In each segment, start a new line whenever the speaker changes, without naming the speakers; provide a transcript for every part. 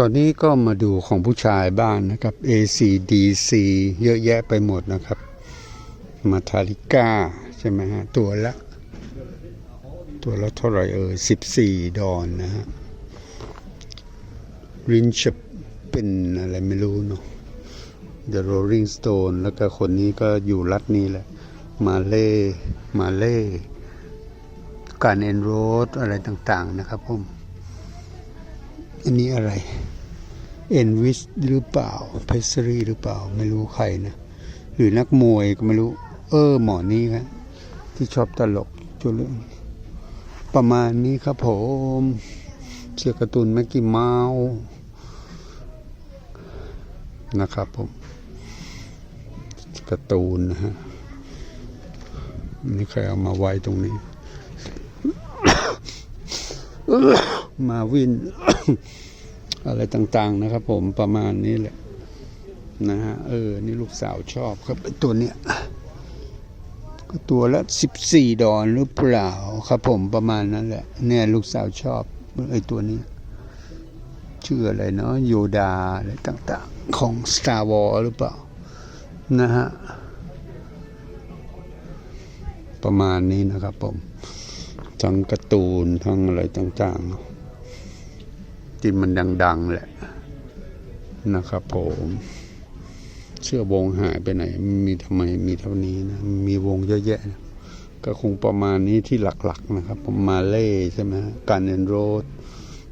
ตอนนี้ก็มาดูของผู้ชายบ้างนะครับ ACDC เยอะแยะไปหมดนะครับ มาทาริก้าใช่ไหมฮะ ตัวละ ตัวละเท่าไหร่เอ่ย14 ดอนนะฮะรินช์เป็นอะไรไม่รู้เนาะ The Rolling Stone แล้วก็คนนี้ก็อยู่รัฐนี้แหละ มาเล่ มาเล่ การเอนโรสอะไรต่างๆนะครับผม อันนี้อะไรเอ็นวิสหรือเปล่าเพสซรีหรือเปล่าไม่รู้ใครนะ หรือนักมวยก็ไม่รู้ เออหมอนี้ครับที่ชอบตลกจุลประมาณนี้ครับผมเสื้อการ์ตูนแม็กกี้เมาส์นะครับผมการ์ตูนนะฮะนี่ใครเอามาไว้ตรงนี้ มาวิน อะไรต่างๆนะครับ ผมประมาณนี้แหละนะฮะเออ นี่ลูกสาวชอบครับไอ้ตัวเนี้ยก็ตัวละสิบสี่ดอนหรือเปล่าครับ ผมประมาณนั้นแหละ เนี่ย ลูกสาวชอบไอ้ตัวนี้ชื่ออะไรเนาะโยดาอะไรต่างๆ ของ Star Wars หรือเปล่า นะฮะ ประมาณนี้นะครับผม ทั้งการ์ตูน ทั้งอะไรต่างๆ ที่มันดัง ๆ แหละนะครับผมเสื้อวงหายไปไหน มีทำไมมีเท่านี้นะ มีวงเยอะแยะนะก็คงประมาณนี้ที่หลัก ๆ นะครับผมมาเล่ใช่ไหมการเอนโรด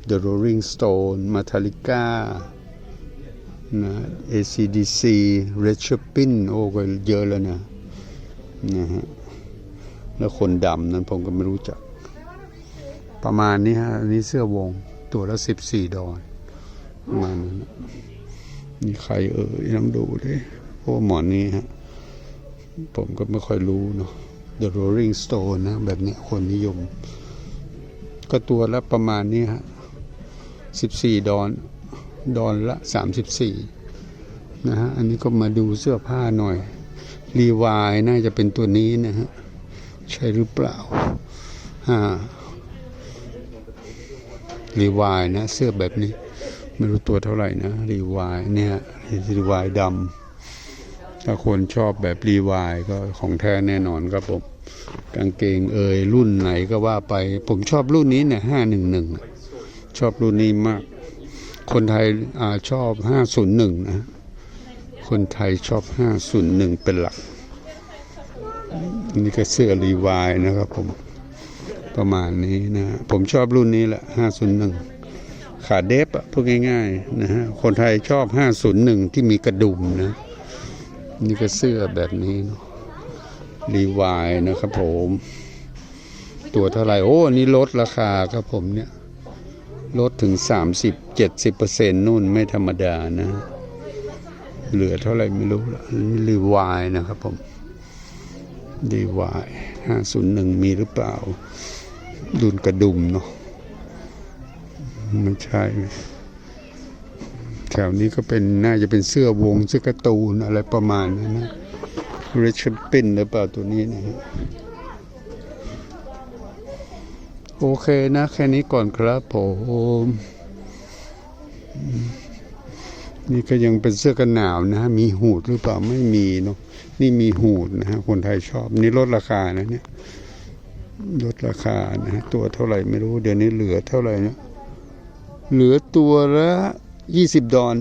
The Rolling Stone Metallica นะ ACDC Red Chopin โอ้ก็เยอะแล้วนะนะฮะแล้วคนดำนั้นผมก็ไม่รู้จัก ประมาณนี้ฮะอันนี้เสื้อวง ตัวละสิบสี่ดอลมันนี่ใครเอ่ยต้องดูดิเพราะว่าหมอนนี้ฮะ ผมก็ไม่ค่อยรู้เนาะ The Rolling Stone นะ แบบนี้คนนิยม ก็ตัวละประมาณนี้ฮะสิบสี่ดอนดอนละสามสิบสี่นะฮะ อันนี้ก็มาดูเสื้อผ้าหน่อย รีวายน่าจะเป็นตัวนี้นะฮะ ใช่หรือเปล่าอ่า รีวายนะ เสื้อแบบนี้ ไม่รู้ตัวเท่าไหร่นะ รีวายเนี่ยรีวายดำถ้าคนชอบแบบรีวายก็ของแท้แน่นอนครับผมกางเกงเอยรุ่นไหนก็ว่าไป ผมชอบรุ่นนี้เนี่ยห้าหนึ่งหนึ่งชอบรุ่นนี้มาก คนไทยอชอบห้าศูนย์หนึ่งนะคนไทยชอบห้าศูนย์หนึ่งเป็นหลัก นี่ก็เสื้อรีวายนะครับผม ประมาณนี้นะผมชอบรุ่นนี้แหละ501 ขาเดฟอะพูดง่ายๆนะฮะคนไทยชอบ 501 ที่มีกระดุมนะ นี่ก็เสื้อแบบนี้เนาะรีวายนะครับผม ตัวเท่าไหร่ โอ้นนี้ลดราคาครับผมเนี่ย ลดถึง 30-70%นู่นไม่ธรรมดานะ เหลือเท่าไหร่ไม่รู้ละอันนี้รีวายนะครับผมดีวายห้าศูนย์หนึ่งมีหรือเปล่า ดุนกระดุมเนาะไม่ใช่แถวนี้ก็เป็นน่าจะเป็นเสื้อวงเสื้อการ์ตูนอะไรประมาณนั้นนะเรชปินหรือเปล่าตัวนี้นะฮะโอเคนะ แค่นี้ก่อนครับผมนี่ก็ยังเป็นเสื้อกันหนาวนะฮะมีหูดหรือเปล่าไม่มีเนาะนี่มีหูดนะฮะคนไทยชอบ นี่ลดราคานะเนี่ย ลดราคานะฮะตัวเท่าไหร่ไม่รู้เดี๋ยวนี้เหลือเท่าไหร่นะเหลือตัวละยี่สิบดอน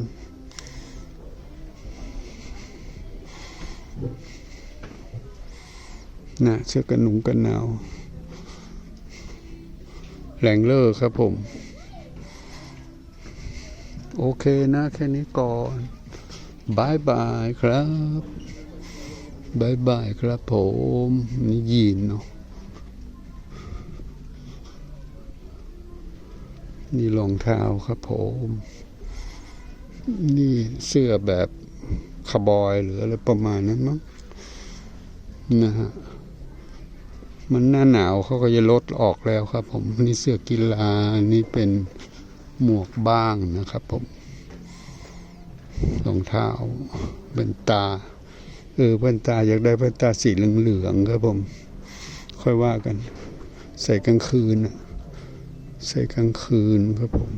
นะเสื้อกันหนุงกันหนาวแหลงเลอร์ครับผม โอเคนะแค่นี้ก่อนบายบายครับบายบายครับผม นี่ยีนเนาะ นี่รองเท้าครับผม นี่เสื้อแบบคาร์บอยหรืออะไรประมาณนั้นมั้งนะฮะมันหน้าหนาวเขาก็จะลดออกแล้วครับ ผมนี่เสื้อกีฬานี่เป็นหมวกบ้างนะครับผมรองเท้าแว่นตา เออแว่นตาอยากได้แว่นตาสีเหลืองๆครับผม ค่อยว่ากัน ใส่กลางคืนน่ะ ใส่กลางคืนครับผม